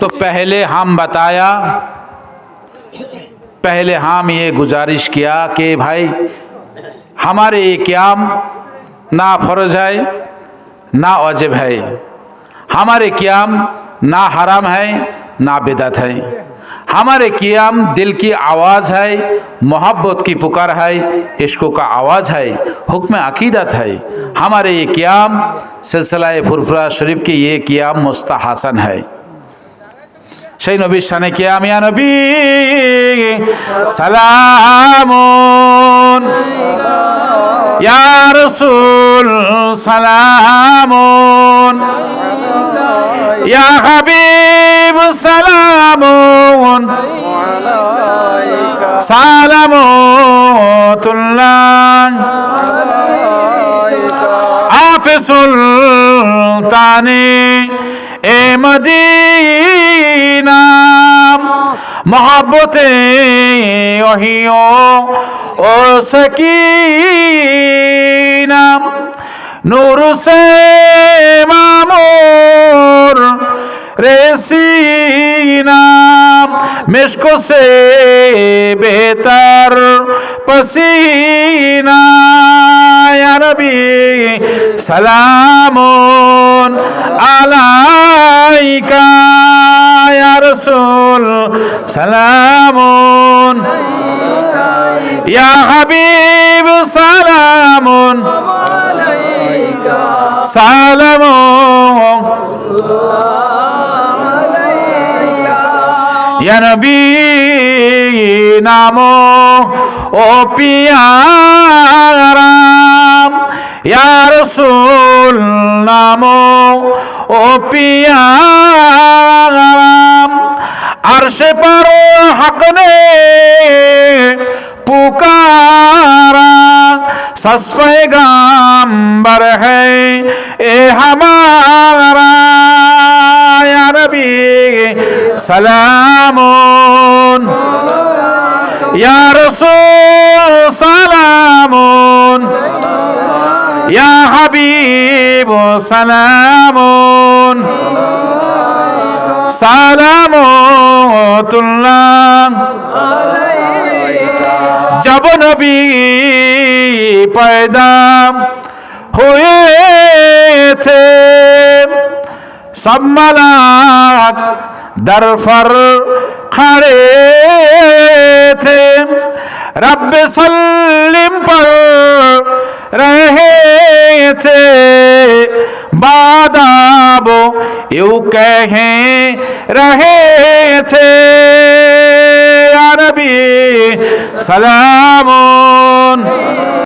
तो पहले हम बताया, पहले हम ये गुजारिश किया कि भाई, हमारे ये क्याम ना फ़र्ज़ है, ना वाजिब है। हमारे क्याम ना हराम है, ना बिदत है। हमारे कियाम दिल की आवाज़ है, मोहब्बत की पुकार है, इश्कों का आवाज़ है, हुक्म अकीदत है। हमारे ये कियाम सिलसिला फुरफुरा शरीफ की ये कियाम मुस्तहासन है। সেই নবীর শানে কে আমি নবী, সালামুন। ইয়া রাসূল, সালামুন। ইয়া হাবিব, সালামুন। সালামুতুল্লাহ। আপে সুলতানি এ মদিনা মহাবতে অহিও ও সকিনা, নুর সে মামোর রেসিনা, মিশকো সে বেতার পসিনা। রবি সালামন আলাইকা। রাসূল, সালামুন। ইয়া হাবিব, সালামুন। সালামুন। ইয়া নবী, নাম। ও পিয়ারা ইয়ার সুল নাম। ও পিয়ারা আর সে পারো হাকনে পুকারা সসফে গাম্বর হে, এ হামারা নবী, সালামুন। ইয়া ইয়া হাবিব সালাম যাব নবী পয়দাম হয়েছে। সম্মালাক দরফর খাড়ে থে রব সল্লিম পর রহে থে বাদাবো ইউ কহে রহেছে আরবি সালামুন।